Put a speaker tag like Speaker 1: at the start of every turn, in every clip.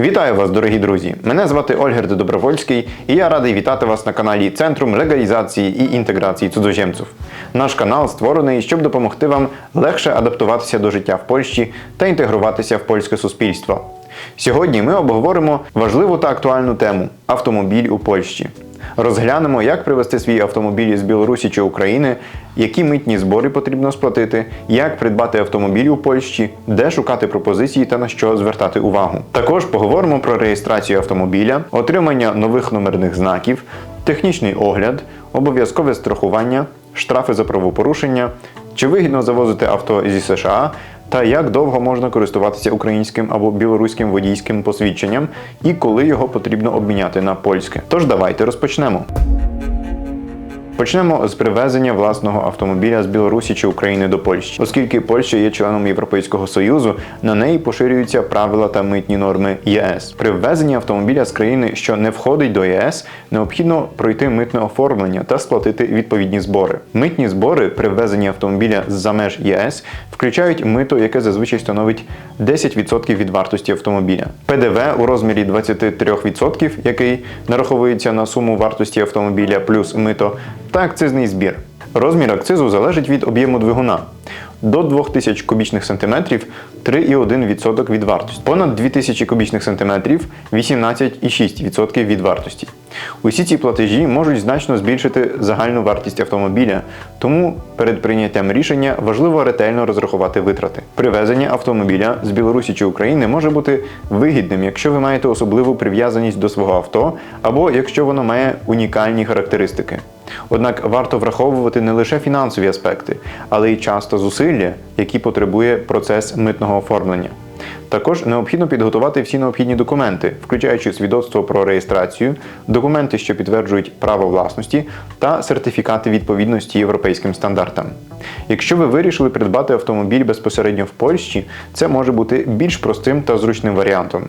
Speaker 1: Вітаю вас, дорогі друзі! Мене звати Ольгерд Добровольський, і я радий вітати вас на каналі Центрум легалізації і інтеграції цудземців. Наш канал створений, щоб допомогти вам легше адаптуватися до життя в Польщі та інтегруватися в польське суспільство. Сьогодні ми обговоримо важливу та актуальну тему автомобіль у Польщі. Розглянемо, як привезти свій автомобіль з Білорусі чи України, які митні збори потрібно сплатити, як придбати автомобіль у Польщі, де шукати пропозиції та на що звертати увагу. Також поговоримо про реєстрацію автомобіля, отримання нових номерних знаків, технічний огляд, обов'язкове страхування, штрафи за правопорушення, чи вигідно завозити авто зі США. Та як довго можна користуватися українським або білоруським водійським посвідченням і коли його потрібно обміняти на польське. Тож давайте розпочнемо. Почнемо з привезення власного автомобіля з Білорусі чи України до Польщі, оскільки Польща є членом Європейського союзу, на неї поширюються правила та митні норми ЄС. При ввезенні автомобіля з країни, що не входить до ЄС, необхідно пройти митне оформлення та сплатити відповідні збори. Митні збори при ввезенні автомобіля з-за меж ЄС включають мито, яке зазвичай становить 10% від вартості автомобіля. ПДВ у розмірі 23%, який нараховується на суму вартості автомобіля плюс мито, та акцизний збір. Розмір акцизу залежить від об'єму двигуна. До 2000 кубічних сантиметрів 3,1% від вартості. Понад 2000 кубічних сантиметрів 18,6% від вартості. Усі ці платежі можуть значно збільшити загальну вартість автомобіля, тому перед прийняттям рішення важливо ретельно розрахувати витрати. Привезення автомобіля з Білорусі чи України може бути вигідним, якщо ви маєте особливу прив'язаність до свого авто, або якщо воно має унікальні характеристики. Однак варто враховувати не лише фінансові аспекти, але й часто зусилля, які потребує процес митного оформлення. Також необхідно підготувати всі необхідні документи, включаючи свідоцтво про реєстрацію, документи, що підтверджують право власності, та сертифікати відповідності європейським стандартам. Якщо ви вирішили придбати автомобіль безпосередньо в Польщі, це може бути більш простим та зручним варіантом.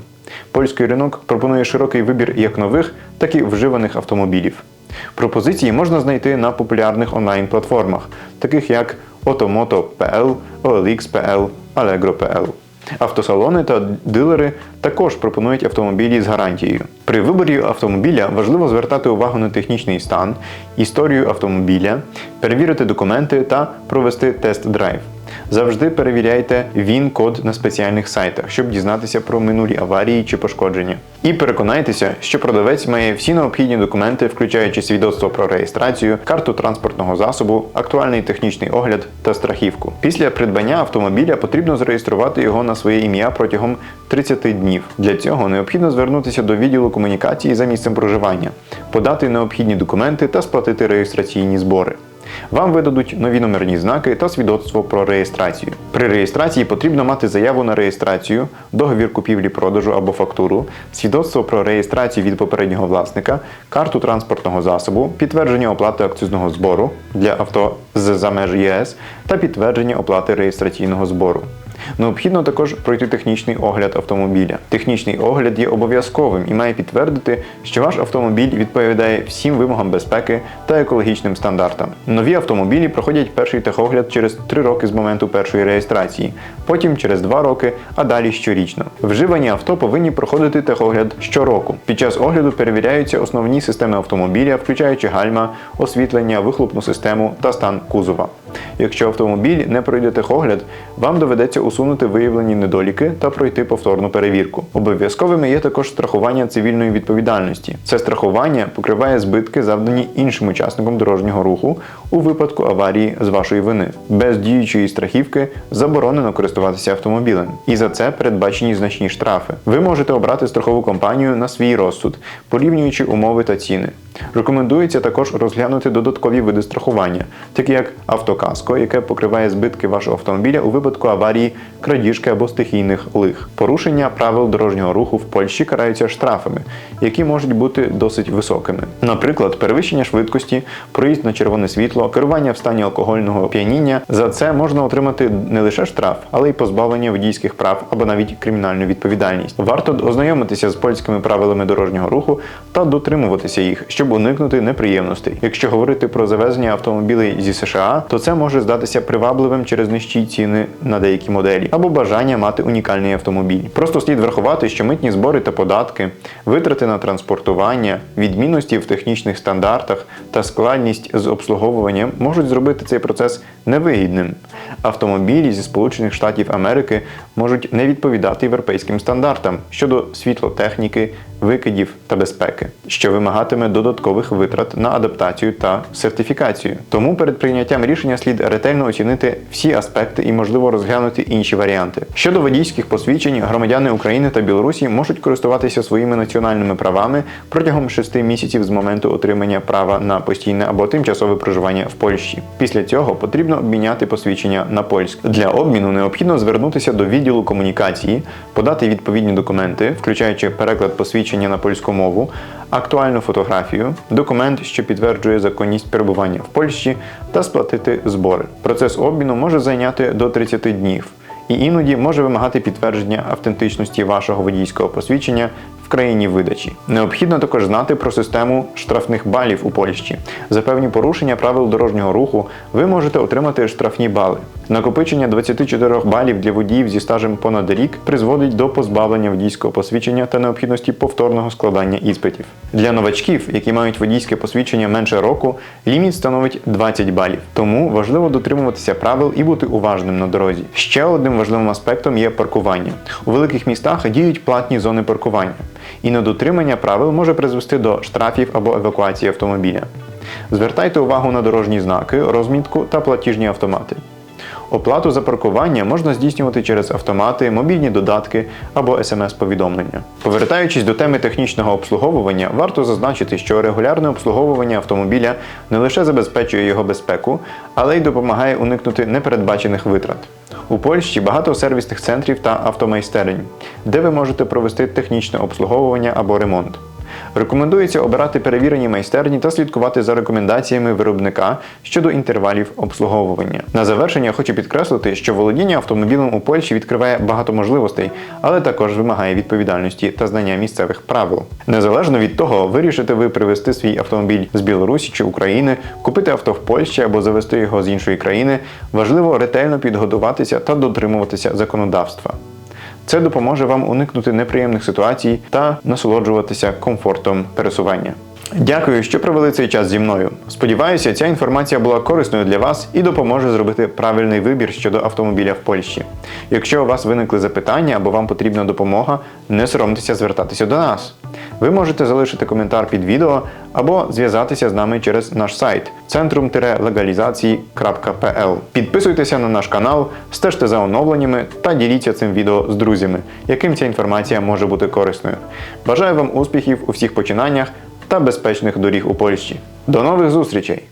Speaker 1: Польський ринок пропонує широкий вибір як нових, так і вживаних автомобілів. Пропозиції можна знайти на популярних онлайн-платформах, таких як Otomoto.pl, OLX.pl, Allegro.pl. Автосалони та дилери також пропонують автомобілі з гарантією. При виборі автомобіля важливо звертати увагу на технічний стан, історію автомобіля, перевірити документи та провести тест-драйв. Завжди перевіряйте він-код на спеціальних сайтах, щоб дізнатися про минулі аварії чи пошкодження. І переконайтеся, що продавець має всі необхідні документи, включаючи свідоцтво про реєстрацію, карту транспортного засобу, актуальний технічний огляд та страхівку. Після придбання автомобіля потрібно зареєструвати його на своє ім'я протягом 30 днів. Для цього необхідно звернутися до відділу комунікації за місцем проживання, подати необхідні документи та сплатити реєстраційні збори. Вам видадуть нові номерні знаки та свідоцтво про реєстрацію. При реєстрації потрібно мати заяву на реєстрацію, договір купівлі-продажу або фактуру, свідоцтво про реєстрацію від попереднього власника, карту транспортного засобу, підтвердження оплати акцизного збору для авто з-за меж ЄС та підтвердження оплати реєстраційного збору. Необхідно також пройти технічний огляд автомобіля. Технічний огляд є обов'язковим і має підтвердити, що ваш автомобіль відповідає всім вимогам безпеки та екологічним стандартам. Нові автомобілі проходять перший техогляд через 3 роки з моменту першої реєстрації, потім через 2 роки, а далі щорічно. Вживані авто повинні проходити техогляд щороку. Під час огляду перевіряються основні системи автомобіля, включаючи гальма, освітлення, вихлопну систему та стан кузова. Якщо автомобіль не пройде техогляд, вам доведеться усунути виявлені недоліки та пройти повторну перевірку. Обов'язковими є також страхування цивільної відповідальності. Це страхування покриває збитки, завдані іншим учасникам дорожнього руху у випадку аварії з вашої вини. Без діючої страхівки заборонено користуватися автомобілем, і за це передбачені значні штрафи. Ви можете обрати страхову компанію на свій розсуд, порівнюючи умови та ціни. Рекомендується також розглянути додаткові види страхування, такі як автокаско, яке покриває збитки вашого автомобіля у випадку аварії, крадіжки або стихійних лих. Порушення правил дорожнього руху в Польщі караються штрафами, які можуть бути досить високими. Наприклад, перевищення швидкості, проїзд на червоне світло, керування в стані алкогольного оп'яніння. За це можна отримати не лише штраф, але й позбавлення водійських прав або навіть кримінальну відповідальність. Варто ознайомитися з польськими правилами дорожнього руху та дотримуватися їх, щоб щоб уникнути неприємностей. Якщо говорити про завезення автомобілей зі США, то це може здатися привабливим через нижчі ціни на деякі моделі або бажання мати унікальний автомобіль. Просто слід врахувати, що митні збори та податки, витрати на транспортування, відмінності в технічних стандартах та складність з обслуговуванням можуть зробити цей процес невигідним. Автомобілі зі Сполучених Штатів Америки можуть не відповідати європейським стандартам щодо світлотехніки, викидів та безпеки, що вимагатиме додаткових витрат на адаптацію та сертифікацію. Тому перед прийняттям рішення слід ретельно оцінити всі аспекти і, можливо, розглянути інші варіанти. Щодо водійських посвідчень, громадяни України та Білорусі можуть користуватися своїми національними правами протягом 6 місяців з моменту отримання права на постійне або тимчасове проживання в Польщі. Після цього потрібно обміняти посвідчення на польське. Для обміну необхідно звернутися до відділу комунікації, подати відповідні документи, включаючи переклад посвідчення на польську мову, актуальну фотографію, документ, що підтверджує законність перебування в Польщі, та сплатити збори. Процес обміну може зайняти до 30 днів і іноді може вимагати підтвердження автентичності вашого водійського посвідчення країні видачі. Необхідно також знати про систему штрафних балів у Польщі. За певні порушення правил дорожнього руху ви можете отримати штрафні бали. Накопичення 24 балів для водіїв зі стажем понад рік призводить до позбавлення водійського посвідчення та необхідності повторного складання іспитів. Для новачків, які мають водійське посвідчення менше року, ліміт становить 20 балів. Тому важливо дотримуватися правил і бути уважним на дорозі. Ще одним важливим аспектом є паркування. У великих містах діють платні зони паркування, і недотримання правил може призвести до штрафів або евакуації автомобіля. Звертайте увагу на дорожні знаки, розмітку та платіжні автомати. Оплату за паркування можна здійснювати через автомати, мобільні додатки або смс-повідомлення. Повертаючись до теми технічного обслуговування, варто зазначити, що регулярне обслуговування автомобіля не лише забезпечує його безпеку, але й допомагає уникнути непередбачених витрат. У Польщі багато сервісних центрів та автомайстерень, де ви можете провести технічне обслуговування або ремонт. Рекомендується обирати перевірені майстерні та слідкувати за рекомендаціями виробника щодо інтервалів обслуговування. На завершення хочу підкреслити, що володіння автомобілем у Польщі відкриває багато можливостей, але також вимагає відповідальності та знання місцевих правил. Незалежно від того, вирішите ви привезти свій автомобіль з Білорусі чи України, купити авто в Польщі або завести його з іншої країни, важливо ретельно підготуватися та дотримуватися законодавства. Це допоможе вам уникнути неприємних ситуацій та насолоджуватися комфортом пересування. Дякую, що провели цей час зі мною. Сподіваюся, ця інформація була корисною для вас і допоможе зробити правильний вибір щодо автомобіля в Польщі. Якщо у вас виникли запитання або вам потрібна допомога, не соромтеся звертатися до нас. Ви можете залишити коментар під відео або зв'язатися з нами через наш сайт centrum-legalizacji.pl. Підписуйтеся на наш канал, стежте за оновленнями та діліться цим відео з друзями, яким ця інформація може бути корисною. Бажаю вам успіхів у всіх починаннях та безпечних доріг у Польщі. До нових зустрічей!